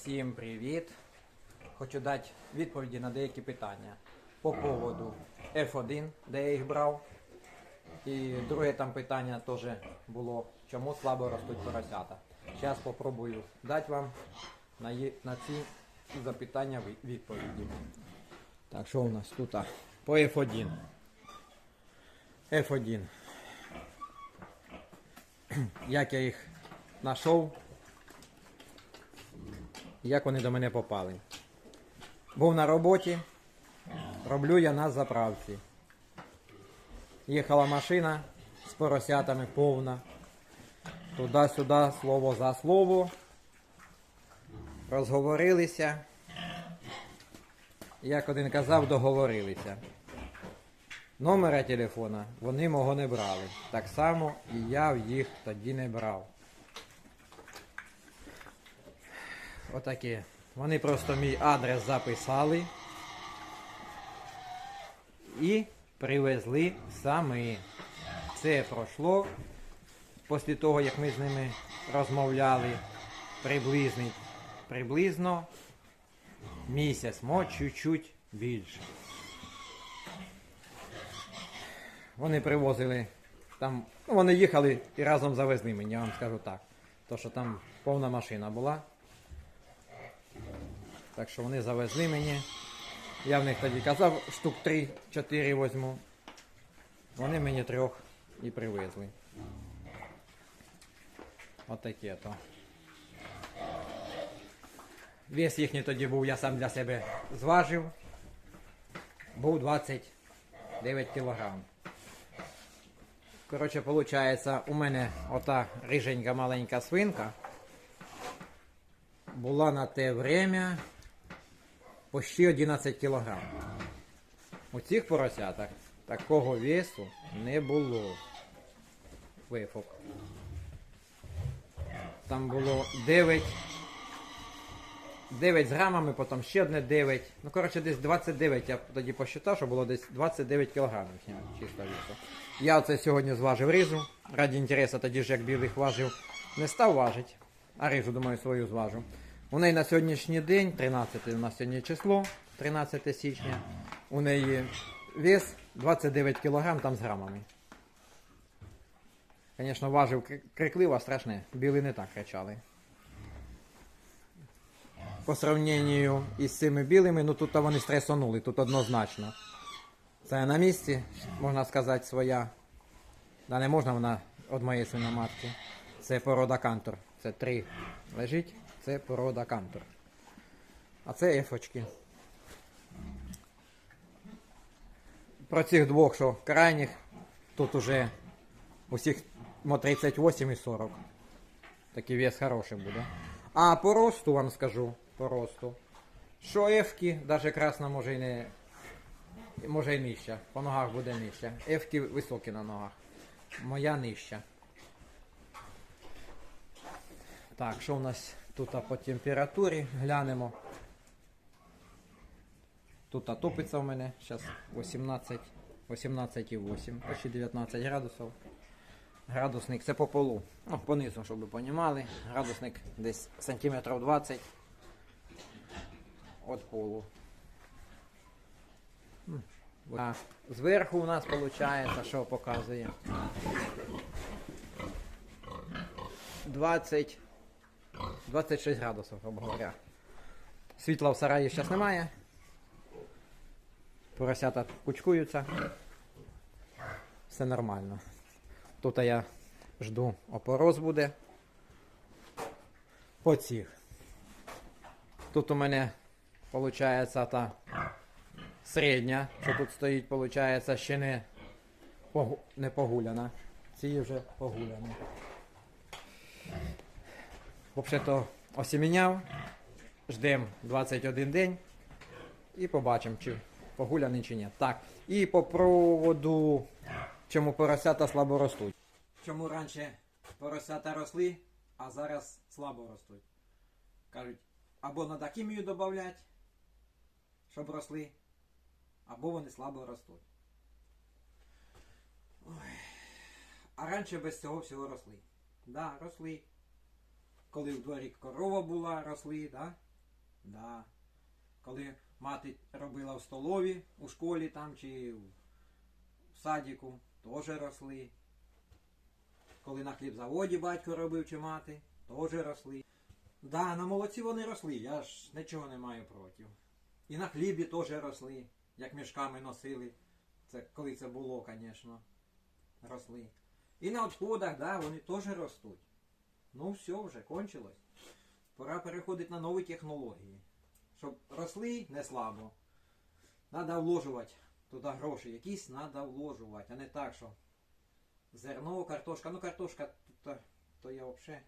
Всім привіт! Хочу дати відповіді на деякі питання по поводу F1, де я їх брав. І друге там питання теж було, чому слабо ростуть поросята. Зараз спробую дати вам на, ці запитання відповіді. Так, що у нас тут? По F1. F1. Як я їх знайшов, як вони до мене попали. Був на роботі, роблю я на заправці. Їхала машина з поросятами повна. Туди-сюди, слово за слово. Розговорилися. Як один казав, договорилися. Номера телефона вони мого не брали. Так само і я їх тоді не брав. Отакі. Вони просто мій адрес записали і привезли самі. Це пройшло після того, як ми з ними розмовляли приблизно, приблизно місяць, мо чуть-чуть більше. Вони привозили там, ну вони їхали і разом завезли мені, я вам скажу так. То що там повна машина була. Так що вони завезли мені. Я в них тоді казав, штук 3-4 візьму. Вони мені трьох і привезли. Отаке то. Вес їхній тоді був, я сам для себе зважив. Був 29 кілограм. Коротше, виходить, у мене ота риженька маленька свинка була на те время почти 11 кілограм. У цих поросятах такого весу не було. Вифок. Там було 9. 9 з грамами, потім ще одне 9. Ну, коротше, десь 29. Я тоді посчитав, що було десь 29 кілограмів чисто весу. Я оце сьогодні зважив ризу. Раді інтересу, тоді ж як білих важив, не став важити. А ризу, думаю, свою зважу. У неї на сьогоднішній день, 13 у нас сьогодні число, 13 січня. У неї вес 29 кг там з грамами. Звісно, важив кри- крикливо, страшне. Біли не так кричали. По сравненню із цими білими, ну тут вони стресонули, тут однозначно. Це на місці, можна сказати, своя. Да не можна вона від моєї свиноматки. Це порода кантор. Це три лежить, це порода кантор. А це ефочки. Про цих двох, що крайніх, тут уже усіх мо 38 і 40. Такий вес хороший буде. А по росту вам скажу, по росту. Що ефки, навіть красна може і не. Може і нижча. По ногах буде нижча. Ефки високі на ногах. Моя нижча. Так, що у нас тут по температурі? Глянемо. Тут топиться в мене. Зараз 18, 18,8, почти 19 градусів. Градусник це по полу. Ну, понизу, щоб ви розуміли. Градусник десь сантиметрів 20 від полу. А зверху у нас виходить, що показує? 20, 26 градусів, грубо говоря. Світла в сараї зараз немає. Поросята кучкуються. Все нормально. Тут я жду опороз буде. По цих. Тут у мене виходить та середня, що тут стоїть, виходить, ще не, погу- не погуляна. Ці вже погуляні. Взагалі-то осіміняв. Ждемо 21 день і побачимо, чи погуляний чи ні. Так. І по проводу, чому поросята слабо ростуть. Чому раніше поросята росли, а зараз слабо ростуть. Кажуть, або треба хімію додати, щоб росли, або вони слабо ростуть. Ой. А раніше без цього всього росли. Да, росли. Коли в дворі корова була, росли, да? Да. Коли мати робила в столові у школі там чи в садіку, теж росли. Коли на хлібзаводі батько робив чи мати, теж росли. Да, на молоці вони росли, я ж нічого не маю проти. І на хлібі теж росли, як мішками носили. Це коли це було, звісно. Росли. І на відходах, да, вони теж ростуть. Ну все, вже кончилось. Пора переходити на нові технології. Щоб росли не слабо. Треба вложувати туди гроші. Якісь треба вложувати, а не так, що зерно, картошка. Ну картошка то, то я взагалі.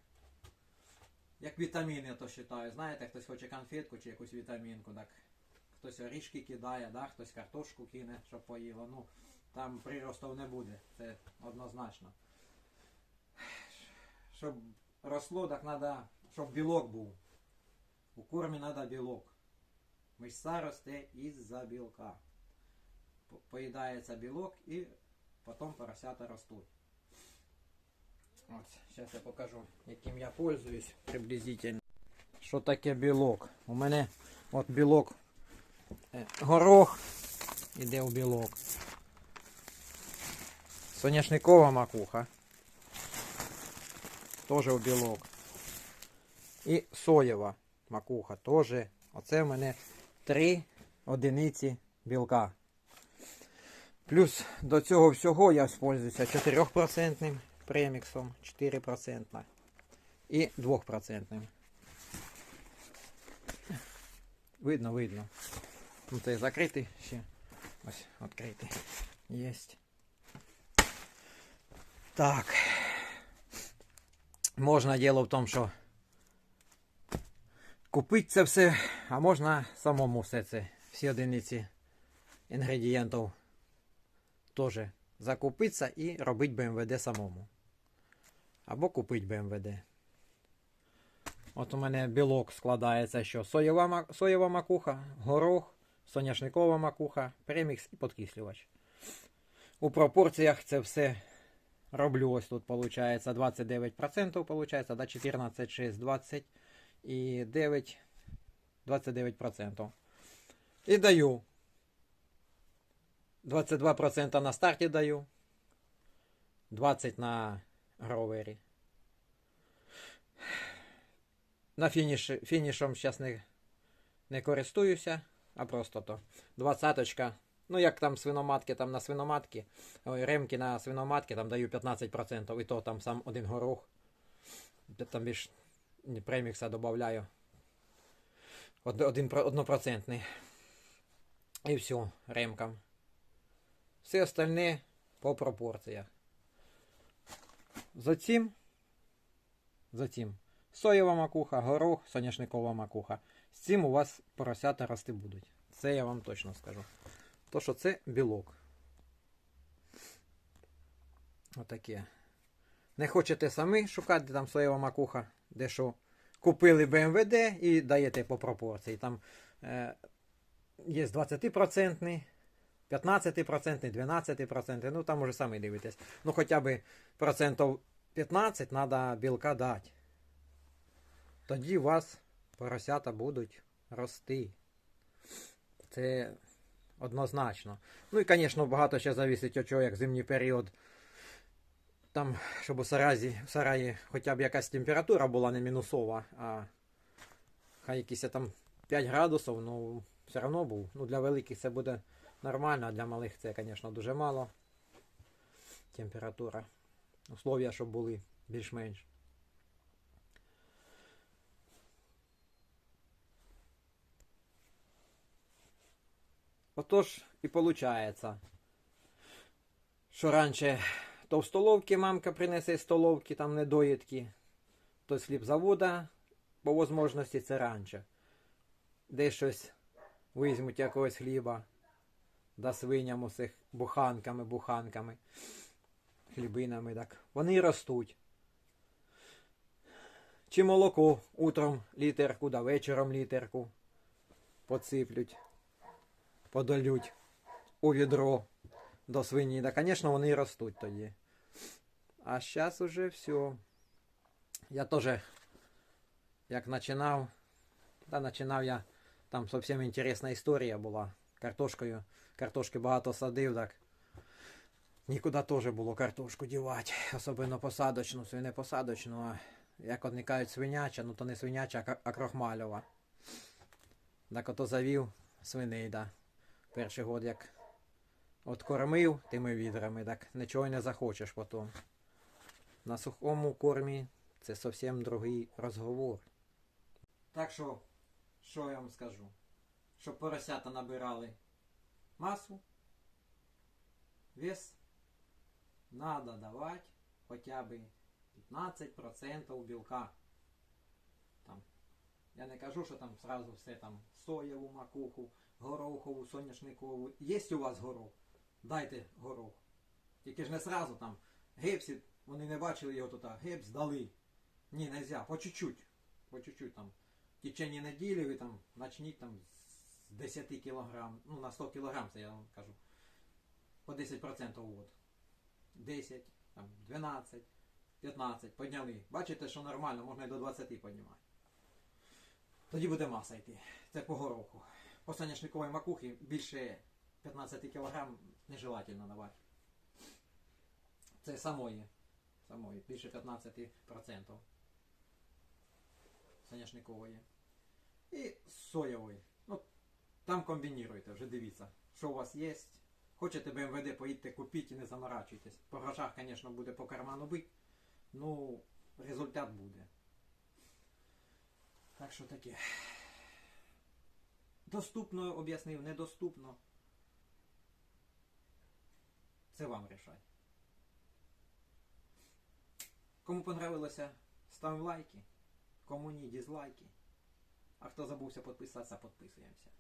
Як вітаміни то вважаю. Знаєте, хтось хоче конфетку чи якусь вітамінку, так хтось орішки кидає, да? хтось картошку кине, щоб поїло. Ну, там приростів не буде, це однозначно. Щоб росло, так треба, щоб білок був. У кормі треба білок. Мишця росте із-за білка. По- Поїдається білок і потім поросята ростуть. От, зараз я покажу, яким я пользуюсь приблизительно. Що таке білок? У мене от білок е, горох іде у білок. Соняшникова макуха. Теж у білок. І соєва макуха теж. Оце в мене три одиниці білка. Плюс до цього всього я спользуюся 4% преміксом, 4% і 2%. Видно, видно. Ну, Це закритий ще. Ось відкритий. Єсть. Так. Можна діло в тому, що купити це все, а можна самому все це, всі одиниці інгредієнтів теж закупитися і робити БМВД самому. Або купити БМВД. От у мене білок складається, що соєва, соєва макуха, горох, соняшникова макуха, премікс і подкислювач. У пропорціях це все роблю ось тут, виходить, 29%, виходить, да, 14, 6, 20 і 9, 29%. І даю 22% на старті даю. 20 на гровері. На фініш, фінішом зараз не, не користуюся, а просто то. Двадцяточка. Ну, як там свиноматки, там на свиноматки, ремки на свиноматки, там даю 15%, і то там сам один горох. Там більш премікса додаю. Од, один, однопроцентний. І все, ремкам. Все остальне по пропорціях. Затім, затім соєва макуха, горох, соняшникова макуха. З цим у вас поросята рости будуть. Це я вам точно скажу. То, що це білок. Отаке. Не хочете самі шукати там соєва макуха, де що купили БМВД і даєте по пропорції. Там е, є 20%, 15%, 12%, ну там уже самі дивитесь. Ну хоча б процентів 15 треба білка дати. Тоді у вас поросята будуть рости. Це однозначно. Ну і, звісно, багато ще залежить від чого, як зимній період. Там, щоб у саразі, в сараї хоча б якась температура була не мінусова, а хай якісь там 5 градусів, ну все одно був. Ну для великих це буде нормально, а для малих це, звісно, дуже мало. Температура. Условия, щоб були більш-менш. Отож і виходить, що раніше то в столовці мамка принесе столовки, там недоїдки, то з хлібзавода, по можливості це раніше. Десь щось візьмуть якогось хліба, да свиням усіх буханками, буханками, хлібинами, так. Вони ростуть. Чи молоко утром літерку, да вечором літерку посиплють подолють у відро до свині. Да, звісно, вони і ростуть тоді. А зараз уже все. Я теж, як починав, Та починав я, там зовсім інтересна історія була. Картошкою. Картошки багато садив, так. Нікуди теж було картошку дівати. Особливо посадочну, свине посадочну, а як от не кажуть свиняча, ну то не свиняча, а крохмальова. Так ото завів свиней, да. Перший год як от кормив тими відрами, так нічого не захочеш потім. На сухому кормі це зовсім другий розговор. Так що, що я вам скажу? Щоб поросята набирали масу, вес, надо давати хоча б 15% білка. Там. Я не кажу, що там сразу все там соєву макуху, горохову, соняшникову. Є у вас горох? Дайте горох. Тільки ж не сразу там гепсі, вони не бачили його тут, гепс дали. Ні, нельзя, по чуть-чуть. По чуть-чуть там. В течение неділі ви там начніть там з 10 кілограм, ну на 100 кілограм, це я вам кажу. По 10% ввод. 10, там, 12, 15, підняли. Бачите, що нормально, можна і до 20 піднімати. Тоді буде маса йти. Це по гороху. По соняшниковій макухи більше 15 кг нежелательно давати. Це самої. Самої. Більше 15% соняшникової. І соєвої. Ну, там комбінуйте, вже дивіться, що у вас є. Хочете БМВД, поїдьте купіть і не заморачуйтесь. По грошах, звісно, буде по карману бить. Ну, результат буде. Так що таке. Доступно об'яснив, недоступно. Це вам рішать. Кому понравилося, ставимо лайки. Кому ні, дізлайки. А хто забувся підписатися, підписуємося.